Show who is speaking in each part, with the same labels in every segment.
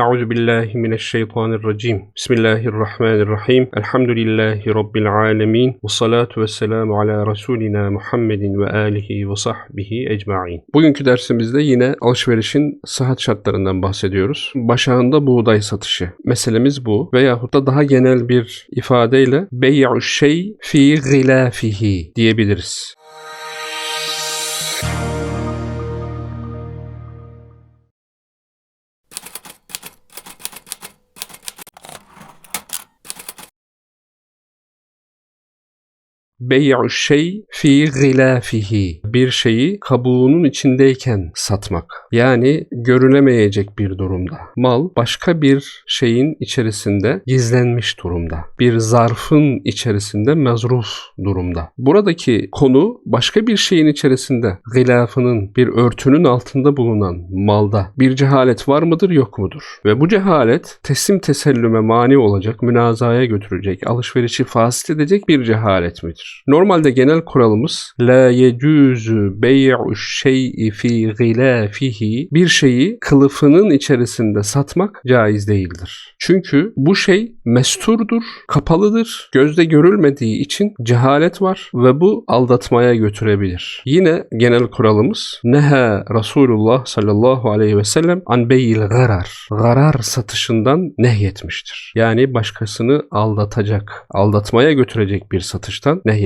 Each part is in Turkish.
Speaker 1: Euzu billahi mineşşeytanirracim. Bismillahirrahmanirrahim. Elhamdülillahi rabbil alamin. Ve salatu vesselamu ala rasulina Muhammedin ve alihi ve sahbihi ecmaîn. Bugünkü dersimizde yine alışverişin sıhhat şartlarından bahsediyoruz. Başağında buğday satışı. Meselemiz bu veyahut da daha genel bir ifadeyle bey'u şey fi gilafihi diyebiliriz. Bey'u şey fi gılafihi. Bir şeyi kabuğunun içindeyken satmak. Yani görülemeyecek bir durumda. Mal başka bir şeyin içerisinde gizlenmiş durumda. Bir zarfın içerisinde mezruf durumda. Buradaki konu başka bir şeyin içerisinde gılafının bir örtünün altında bulunan malda bir cehalet var mıdır yok mudur? Ve bu cehalet teslim tesellüme mani olacak, münazaya götürecek, alışverişi fasit edecek bir cehalet midir? Normalde genel kuralımız la yecuzu bey'u şey'i fi gilafihi bir şeyi kılıfının içerisinde satmak caiz değildir. Çünkü bu şey mesturdur, kapalıdır, gözde görülmediği için cehalet var ve bu aldatmaya götürebilir. Yine genel kuralımız neha Resulullah sallallahu aleyhi ve sellem an beyil garar. Garar satışından nehyetmiştir. Yani başkasını aldatacak, aldatmaya götürecek bir satıştan nehyetmiştir.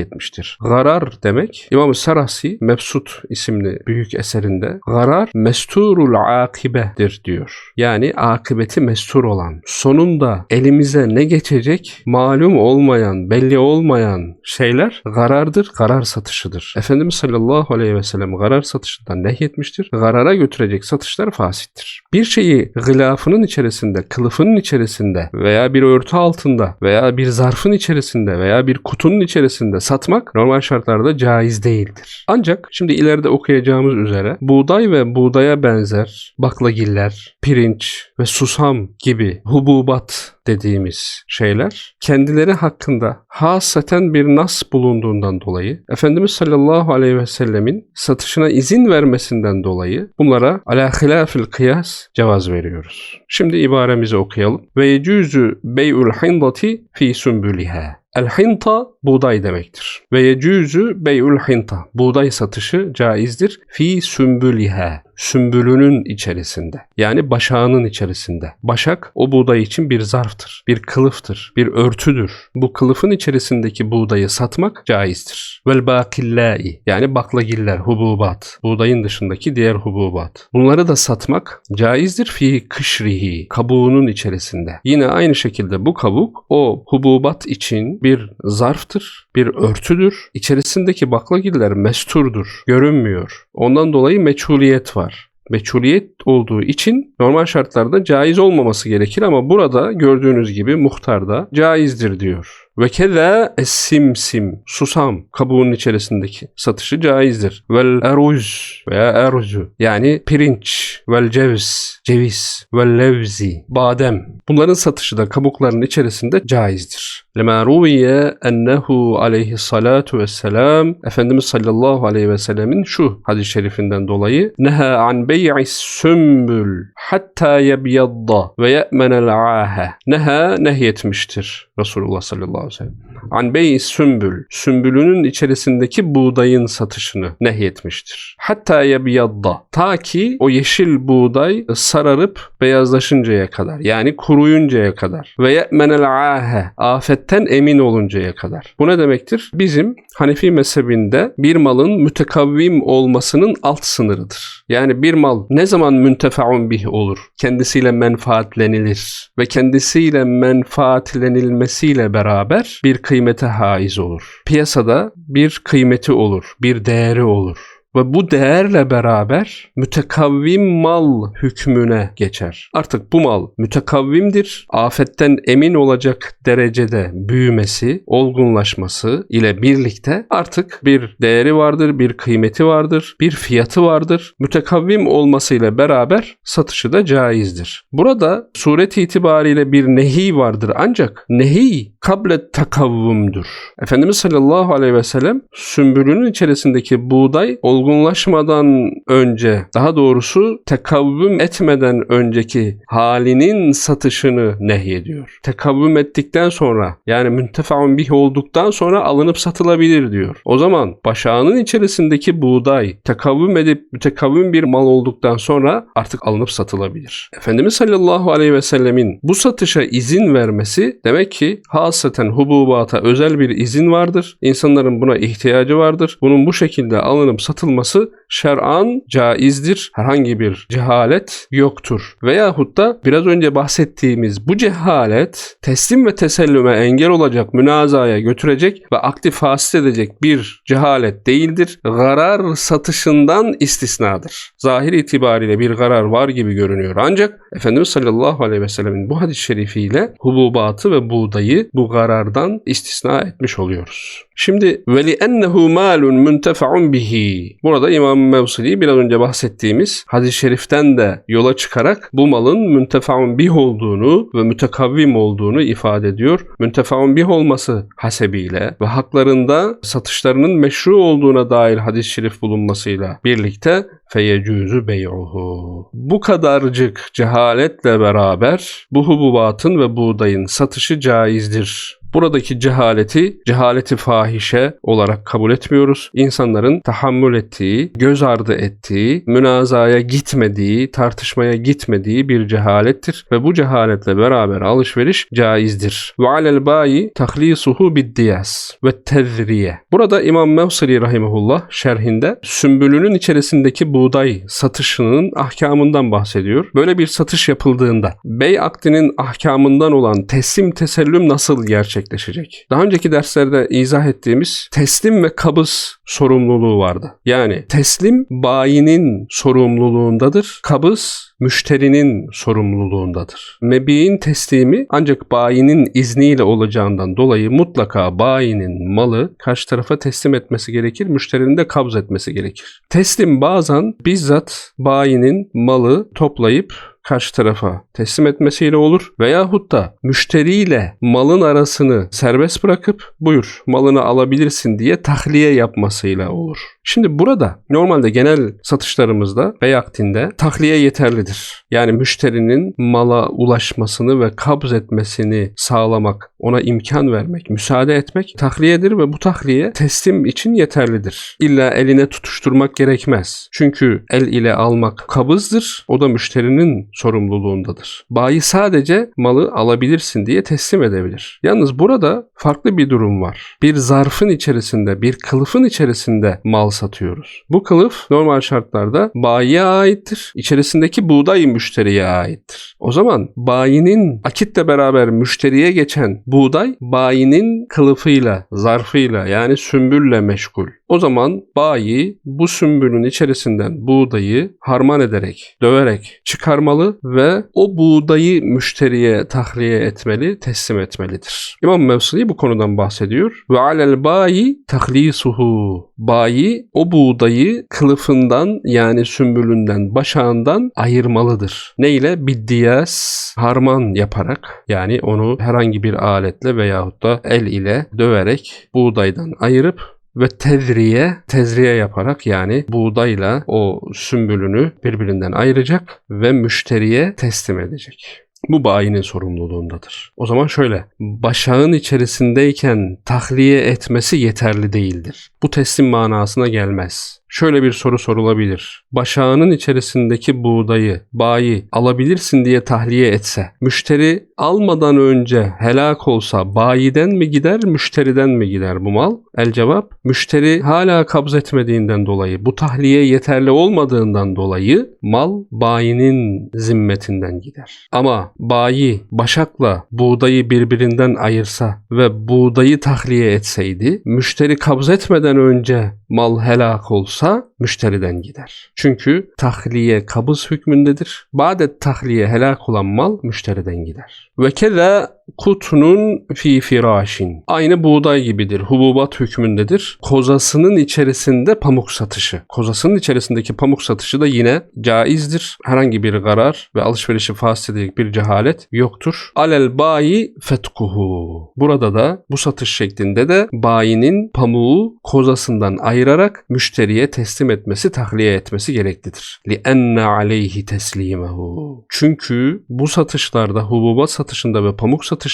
Speaker 1: Garar demek İmam-ı Sarasi Mebsut isimli büyük eserinde garar mesturul akibedir diyor. Yani akıbeti mestur olan, sonunda elimize ne geçecek malum olmayan, belli olmayan şeyler garardır, garar satışıdır. Efendimiz sallallahu aleyhi ve sellem garar satışından nehyetmiştir. Garara götürecek satışlar fasittir. Bir şeyi gılafının içerisinde, kılıfının içerisinde veya bir örtü altında veya bir zarfın içerisinde veya bir kutunun içerisinde satmak normal şartlarda caiz değildir. Ancak şimdi ileride okuyacağımız üzere buğday ve buğdaya benzer baklagiller, pirinç ve susam gibi hububat dediğimiz şeyler kendileri hakkında hasaten bir nas bulunduğundan dolayı Efendimiz sallallahu aleyhi ve sellemin satışına izin vermesinden dolayı bunlara ala hilafil kıyas cevaz veriyoruz. Şimdi ibaremizi okuyalım. Ve yecüzü bey'ul hindati fi sümbüliha. El hinta buğday demektir. Ve yecüzü bey'ul hinta. Buğday satışı caizdir. Fi sümbüliha. Sümbülünün içerisinde. Yani başağının içerisinde. Başak o buğday için bir zarftır. Bir kılıftır. Bir örtüdür. Bu kılıfın içerisindeki buğdayı satmak caizdir. Vel bakillai. Yani baklagiller, hububat. Buğdayın dışındaki diğer hububat. Bunları da satmak caizdir. Fi kışrihi. Kabuğunun içerisinde. Yine aynı şekilde bu kabuk o hububat için bir zarftır, bir örtüdür. İçerisindeki baklagiller mesturdur, görünmüyor. Ondan dolayı meçhuliyet var. Meçhuliyet olduğu için normal şartlarda caiz olmaması gerekir ama burada gördüğünüz gibi muhtarda caizdir diyor. Ve keza simsim susam kabuğunun içerisindeki satışı caizdir. Vel eruz veya eruzu yani pirinç vel ceviz ceviz vel levzi badem bunların satışı da kabukların içerisinde caizdir. Lema ruviye ennehu aleyhissalatu vesselam Efendimiz sallallahu aleyhi ve sellemin şu hadis-i şerifinden dolayı neha an bey'i sümbül hatta yebyadda ve ye'menel ahe neha nehyetmiştir Resulullah sallallahu aleyhi ve sellem. An bey'i sümbül sümbülünün içerisindeki buğdayın satışını nehyetmiştir. Hatta yebyadda ta ki o yeşil buğday sararıp beyazlaşıncaya kadar yani kuruyuncaya kadar ve ye'menel ahe afetten emin oluncaya kadar. Bu ne demektir? Bizim Hanefi mezhebinde bir malın mütekavvim olmasının alt sınırıdır. Yani bir mal ne zaman müntefeun bih olur? Kendisiyle menfaatlenilir ve kendisiyle menfaatlenilmesiyle beraber bir kıymete haiz olur. Piyasada bir kıymeti olur, bir değeri olur ve bu değerle beraber mütekavvim mal hükmüne geçer. Artık bu mal mütekavvimdir. Afetten emin olacak derecede büyümesi, olgunlaşması ile birlikte artık bir değeri vardır, bir kıymeti vardır, bir fiyatı vardır. Mütekavvim olmasıyla beraber satışı da caizdir. Burada suret itibariyle bir nehi vardır ancak nehi kable takavvumdur. Efendimiz sallallahu aleyhi ve sellem sümbülünün içerisindeki buğday olgunlaşması olgunlaşmadan önce daha doğrusu tekavvüm etmeden önceki halinin satışını nehyediyor. Tekavvüm ettikten sonra yani müntefaun bih olduktan sonra alınıp satılabilir diyor. O zaman başağının içerisindeki buğday tekavvüm edip mütekavvüm bir mal olduktan sonra artık alınıp satılabilir. Efendimiz sallallahu aleyhi ve sellemin bu satışa izin vermesi demek ki hasaten hububata özel bir izin vardır. İnsanların buna ihtiyacı vardır. Bunun bu şekilde alınıp satılması şer'an caizdir. Herhangi bir cehalet yoktur. Veyahut da biraz önce bahsettiğimiz bu cehalet teslim ve tesellüme engel olacak, münazaya götürecek ve aktif fasit edecek bir cehalet değildir. Garar satışından istisnadır. Zahir itibariyle bir garar var gibi görünüyor. Ancak Efendimiz sallallahu aleyhi ve sellemin bu hadis-i şerifiyle hububatı ve buğdayı bu garardan istisna etmiş oluyoruz. Şimdi veli ennehu malun muntefa'un bihi. Burada İmam Mevsili biraz önce bahsettiğimiz hadis-i şeriften de yola çıkarak bu malın müntefa'un bih olduğunu ve mütekavvim olduğunu ifade ediyor. Müntefa'un bih olması hasebiyle ve haklarında satışlarının meşru olduğuna dair hadis-i şerif bulunmasıyla birlikte feyecüzü bey'uhu. Bu kadarcık cehaletle beraber bu hububatın ve buğdayın satışı caizdir. Buradaki cehaleti, cehaleti fahişe olarak kabul etmiyoruz. İnsanların tahammül ettiği, göz ardı ettiği, münazaya gitmediği, tartışmaya gitmediği bir cehalettir ve bu cehaletle beraber alışveriş caizdir. Ve alel bayi tahlisuhu biddiyas ve tezriye. Burada İmam Mevsili rahimehullah şerhinde sümbülünün içerisindeki buğday satışının ahkamından bahsediyor. Böyle bir satış yapıldığında bey akdinin ahkamından olan teslim tesellüm nasıl gerçekleşir? Gerçekleşecek. Daha önceki derslerde izah ettiğimiz teslim ve kabız sorumluluğu vardı. Yani teslim bayinin sorumluluğundadır. Kabız müşterinin sorumluluğundadır. Mebiğin teslimi ancak bayinin izniyle olacağından dolayı mutlaka bayinin malı karşı tarafa teslim etmesi gerekir, müşterinin de kabz etmesi gerekir. Teslim bazen bizzat bayinin malı toplayıp karşı tarafa teslim etmesiyle olur veyahut da müşteriyle malın arasını serbest bırakıp buyur malını alabilirsin diye tahliye yapmasıyla olur. Şimdi burada normalde genel satışlarımızda beyaktinde tahliye yeterlidir. Yani müşterinin mala ulaşmasını ve kabz etmesini sağlamak, ona imkan vermek, müsaade etmek tahliyedir ve bu tahliye teslim için yeterlidir. İlla eline tutuşturmak gerekmez. Çünkü el ile almak kabızdır. O da müşterinin sorumluluğundadır. Bayi sadece malı alabilirsin diye teslim edebilir. Yalnız burada farklı bir durum var. Bir zarfın içerisinde, bir kılıfın içerisinde mal satıyoruz. Bu kılıf normal şartlarda bayiye aittir. İçerisindeki buğday müşteriye aittir. O zaman bayinin akitle beraber müşteriye geçen buğday bayinin kılıfıyla, zarfıyla yani sümbülle meşgul. O zaman bayi bu sümbülün içerisinden buğdayı harman ederek, döverek çıkarmalı ve o buğdayı müşteriye tahliye etmeli, teslim etmelidir. İmam Mevsili bu konudan bahsediyor. Ve alel bayi tahlisuhu. Bayi o buğdayı kılıfından yani sümbülünden, başağından ayırmalıdır. Ne ile? Biddiyas, harman yaparak yani onu herhangi bir aletle veyahut da el ile döverek buğdaydan ayırıp ve tezriye, tezriye yaparak yani buğdayla o sümbülünü birbirinden ayıracak ve müşteriye teslim edecek. Bu bayinin sorumluluğundadır. O zaman şöyle, başağın içerisindeyken tahliye etmesi yeterli değildir. Bu teslim manasına gelmez. Şöyle bir soru sorulabilir. Başağının içerisindeki buğdayı, bayi alabilirsin diye tahliye etse, müşteri almadan önce helak olsa bayiden mi gider, müşteriden mi gider bu mal? El cevap, müşteri hala kabz etmediğinden dolayı, bu tahliye yeterli olmadığından dolayı mal bayinin zimmetinden gider. Ama bayi başakla buğdayı birbirinden ayırsa ve buğdayı tahliye etseydi, müşteri kabz etmeden önce mal helak olsa müşteriden gider. Çünkü tahliye kabız hükmündedir. Badet tahliye helak olan mal müşteriden gider. Ve keza kutnun fi firâşin. Aynı buğday gibidir. Hububat hükmündedir. Kozasının içerisinde pamuk satışı. Kozasının içerisindeki pamuk satışı da yine caizdir. Herhangi bir karar ve alışverişi fasit edecek bir cehalet yoktur. Alel bayi fetkuhu. Burada da bu satış şeklinde de bayinin pamuğu kozasından ayırarak müşteriye teslim etmesi, tahliye etmesi gereklidir. Li enne aleyhi teslimehu. Çünkü bu satışlarda, hububat satışında ve pamuk satışında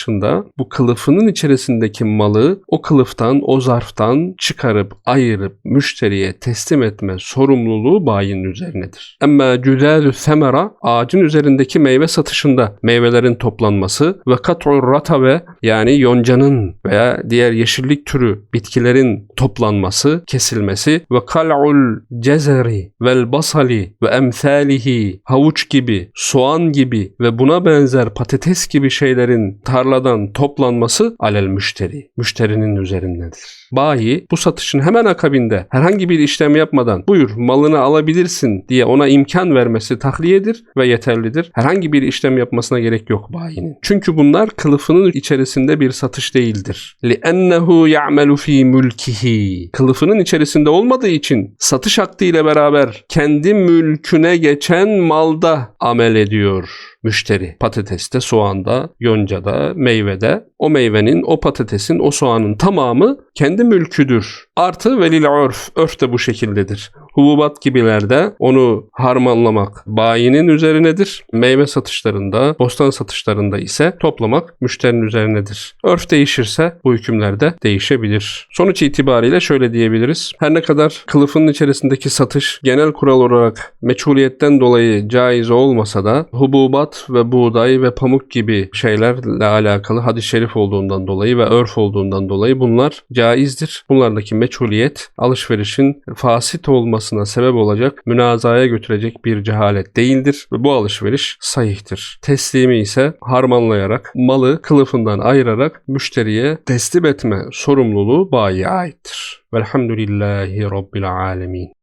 Speaker 1: bu kılıfının içerisindeki malı o kılıftan, o zarftan çıkarıp ayırıp müşteriye teslim etme sorumluluğu bayinin üzerinedir. Ama cüdâdü semera ağacın üzerindeki meyve satışında meyvelerin toplanması ve kat'ur ratabe yani yoncanın veya diğer yeşillik türü bitkilerin toplanması, kesilmesi ve kal'ul cezeri vel basali ve emsalihi havuç gibi, soğan gibi ve buna benzer patates gibi şeylerin tarladan toplanması alel müşteri. Müşterinin üzerindedir. Bayi bu satışın hemen akabinde herhangi bir işlem yapmadan buyur malını alabilirsin diye ona imkan vermesi tahliyedir ve yeterlidir. Herhangi bir işlem yapmasına gerek yok bayinin. Çünkü bunlar kılıfının içerisinde bir satış değildir. لِأَنَّهُ يَعْمَلُ ف۪ي مُلْكِهِ Kılıfının içerisinde olmadığı için satış hakkı ile beraber kendi mülküne geçen malda amel ediyor müşteri. Patateste, soğanda, yoncada, meyvede o meyvenin, o patatesin, o soğanın tamamı kendi mülküdür. Artı velil örf. Örf de bu şekildedir. Hububat gibilerde onu harmanlamak bayinin üzerinedir. Meyve satışlarında, bostan satışlarında ise toplamak müşterinin üzerinedir. Örf değişirse bu hükümler de değişebilir. Sonuç itibariyle şöyle diyebiliriz. Her ne kadar kılıfının içerisindeki satış genel kural olarak meçhuliyetten dolayı caiz olmasa da hububat ve buğday ve pamuk gibi şeylerle alakalı hadis-i şerif olduğundan dolayı ve örf olduğundan dolayı bunlar caizdir. Bunlardaki meçhuliyet alışverişin fasit olmasına sebep olacak, münazaya götürecek bir cehalet değildir ve bu alışveriş sahihtir. Teslimi ise harmanlayarak, malı kılıfından ayırarak müşteriye teslim etme sorumluluğu bayiye aittir. Velhamdülillahi Rabbil alemin.